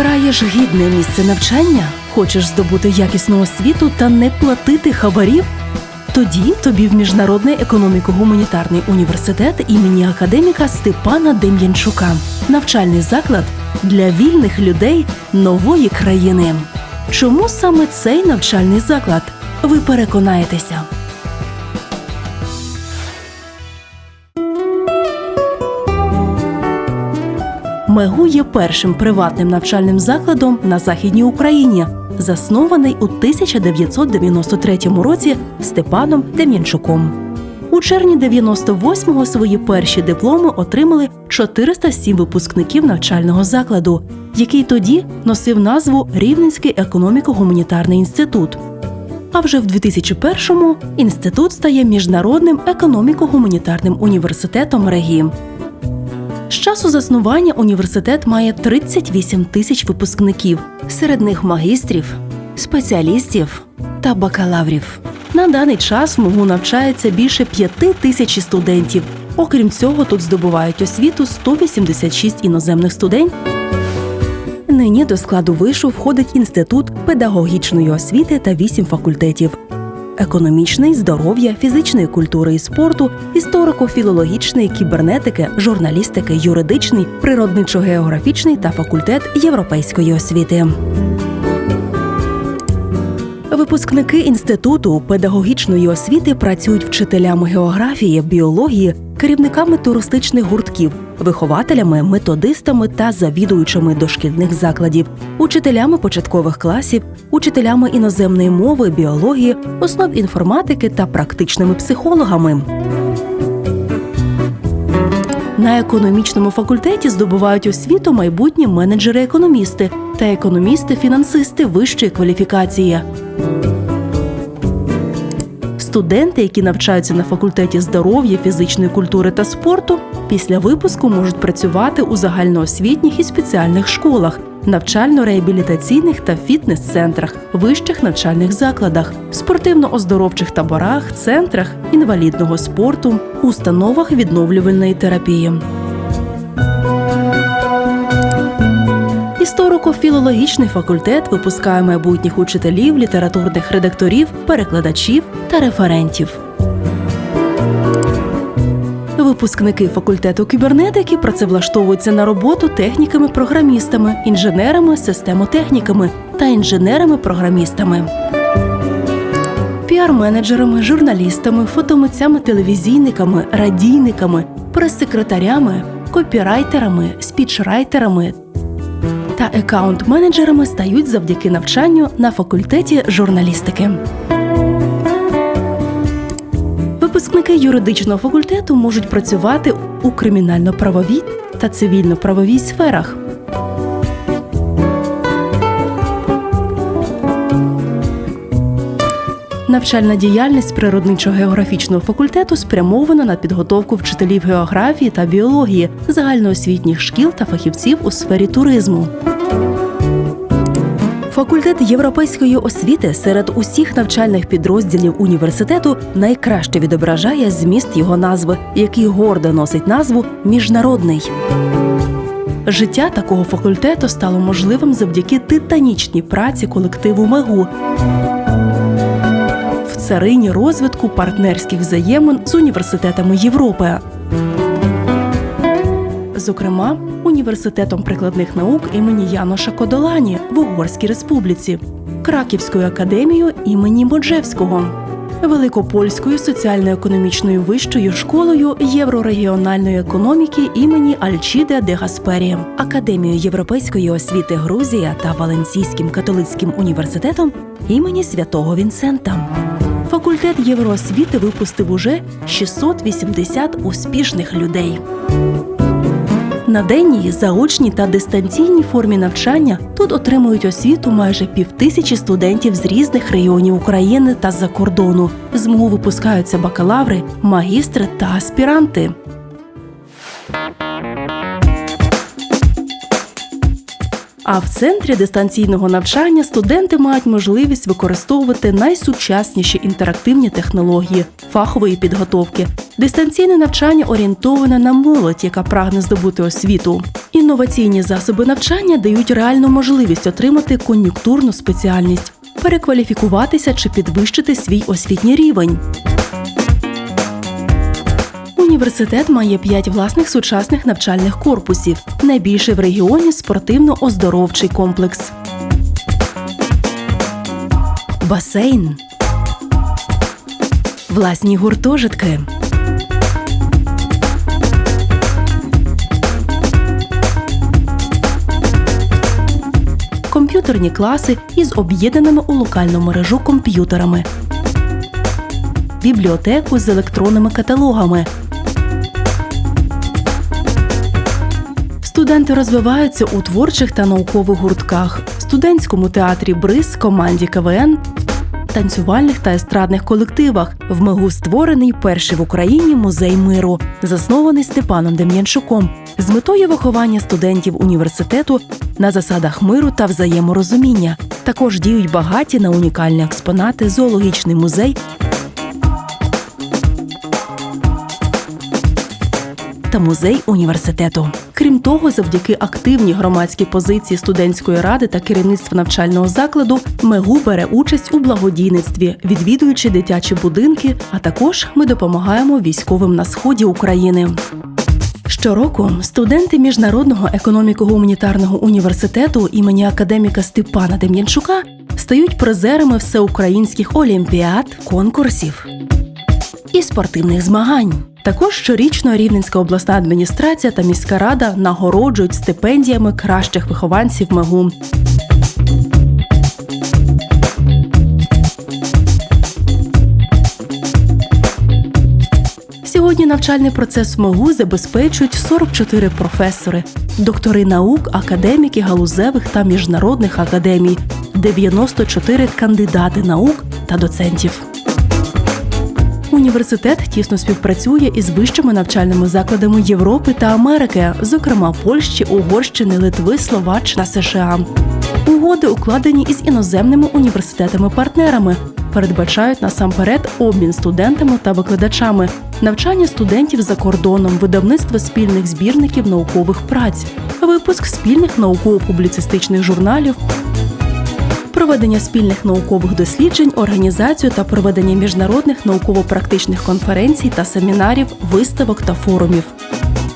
Обираєш гідне місце навчання, хочеш здобути якісну освіту та не платити хабарів? Тоді тобі в Міжнародний економіко-гуманітарний університет імені академіка Степана Дем'янчука. Навчальний заклад для вільних людей нової країни. Чому саме цей навчальний заклад? Ви переконаєтеся. МЕГУ є першим приватним навчальним закладом на Західній Україні, заснований у 1993 році Степаном Дем'янчуком. У червні 98-го свої перші дипломи отримали 407 випускників навчального закладу, який тоді носив назву Рівненський економіко-гуманітарний інститут. А вже в 2001-му інститут стає міжнародним економіко-гуманітарним університетом РЕГІ. З часу заснування університет має 38 тисяч випускників, серед них магістрів, спеціалістів та бакалаврів. На даний час в МУГУ навчається більше 5 тисяч студентів. Окрім цього, тут здобувають освіту 186 іноземних студентів. Нині до складу вишу входить інститут педагогічної освіти та вісім факультетів: економічний, здоров'я, фізичної культури і спорту, історико-філологічний, кібернетики, журналістики, юридичний, природничо-географічний та факультет європейської освіти. Випускники інституту педагогічної освіти працюють вчителями географії, біології, керівниками туристичних гуртків, вихователями, методистами та завідуючими дошкільних закладів, учителями початкових класів, учителями іноземної мови, біології, основ інформатики та практичними психологами. На економічному факультеті здобувають освіту майбутні менеджери-економісти та економісти-фінансисти вищої кваліфікації. Студенти, які навчаються на факультеті здоров'я, фізичної культури та спорту, після випуску можуть працювати у загальноосвітніх і спеціальних школах, навчально-реабілітаційних та фітнес-центрах, вищих навчальних закладах, спортивно-оздоровчих таборах, центрах інвалідного спорту, установах відновлювальної терапії. Історико-філологічний факультет випускає майбутніх учителів, літературних редакторів, перекладачів та референтів. Випускники факультету кібернетики працевлаштовуються на роботу техніками-програмістами, інженерами, системотехніками та інженерами-програмістами. Піар-менеджерами, журналістами, фотомитцями-телевізійниками, радійниками, прес-секретарями, копірайтерами, спічрайтерами та екаунт-менеджерами стають завдяки навчанню на факультеті журналістики. Випускники юридичного факультету можуть працювати у кримінально-правовій та цивільно-правовій сферах. Навчальна діяльність природничо-географічного факультету спрямована на підготовку вчителів географії та біології, загальноосвітніх шкіл та фахівців у сфері туризму. Факультет європейської освіти серед усіх навчальних підрозділів університету найкраще відображає зміст його назви, який гордо носить назву Міжнародний. Життя такого факультету стало можливим завдяки титанічній праці колективу МЕГУ царині розвитку партнерських взаємин з університетами Європи. Зокрема, університетом прикладних наук імені Яноша Кодолані в Угорській республіці, Краківською академією імені Моджевського, Великопольською соціально-економічною вищою школою єврорегіональної економіки імені Альчіде де Гаспері, Академією європейської освіти Грузія та Валенсійським католицьким університетом імені Святого Вінсента. Факультет євроосвіти випустив уже 680 успішних людей. На денній, заочній та дистанційній формі навчання тут отримують освіту майже півтисячі студентів з різних районів України та з-за кордону. З МГУ випускаються бакалаври, магістри та аспіранти. А в центрі дистанційного навчання студенти мають можливість використовувати найсучасніші інтерактивні технології фахової підготовки. Дистанційне навчання орієнтоване на молодь, яка прагне здобути освіту. Інноваційні засоби навчання дають реальну можливість отримати кон'юнктурну спеціальність, перекваліфікуватися чи підвищити свій освітній рівень. Університет має п'ять власних сучасних навчальних корпусів. Найбільший в регіоні спортивно-оздоровчий комплекс. Басейн. Власні гуртожитки. Комп'ютерні класи із об'єднаними у локальну мережу комп'ютерами. Бібліотеку з електронними каталогами. Студенти розвиваються у творчих та наукових гуртках, студентському театрі Бриз, команді КВН, танцювальних та естрадних колективах. В МИГУ створений перший в Україні музей миру, заснований Степаном Дем'янчуком, з метою виховання студентів університету на засадах миру та взаєморозуміння. Також діють багаті на унікальні експонати, зоологічний музей. Та музей університету. Крім того, завдяки активній громадській позиції студентської ради та керівництва навчального закладу МЕГУ бере участь у благодійництві, відвідуючи дитячі будинки. А також ми допомагаємо військовим на сході України. Щороку студенти Міжнародного економіко-гуманітарного університету імені академіка Степана Дем'янчука стають призерами всеукраїнських олімпіад, конкурсів і спортивних змагань. Також щорічно Рівненська обласна адміністрація та міська рада нагороджують стипендіями кращих вихованців МЕГУ. Сьогодні навчальний процес в МОГУ забезпечують 44 професори, доктори наук, академіки галузевих та міжнародних академій, 94 кандидати наук та доцентів. Університет тісно співпрацює із вищими навчальними закладами Європи та Америки, зокрема Польщі, Угорщини, Литви, Словаччина, США. Угоди укладені із іноземними університетами-партнерами, передбачають насамперед обмін студентами та викладачами, навчання студентів за кордоном, видавництво спільних збірників наукових праць, випуск спільних науково-публіцистичних журналів. Проведення спільних наукових досліджень, організацію та проведення міжнародних науково-практичних конференцій та семінарів, виставок та форумів.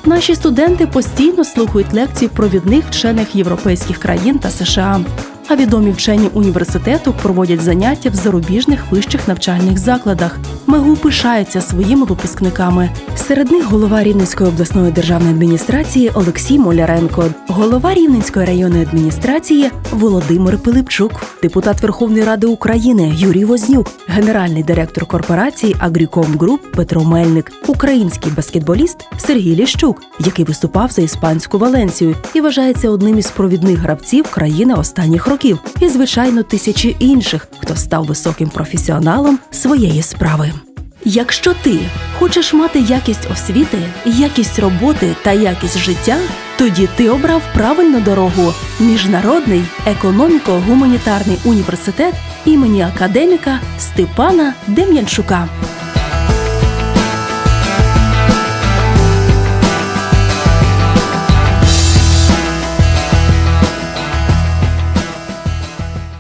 Наші студенти постійно слухають лекції провідних вчених європейських країн та США. А відомі вчені університету проводять заняття в зарубіжних вищих навчальних закладах. МЕГУ пишається своїми випускниками. Серед них голова Рівненської обласної державної адміністрації Олексій Моляренко, голова Рівненської районної адміністрації Володимир Пилипчук, депутат Верховної Ради України Юрій Вознюк, генеральний директор корпорації Агріком Груп Петро Мельник, український баскетболіст Сергій Ліщук, який виступав за іспанську Валенсію і вважається одним із провідних гравців країни останніх років, і звичайно тисячі інших, хто став високим професіоналом своєї справи. Якщо ти хочеш мати якість освіти, якість роботи та якість життя, тоді ти обрав правильну дорогу міжнародний економіко-гуманітарний університет імені академіка Степана Дем'янчука.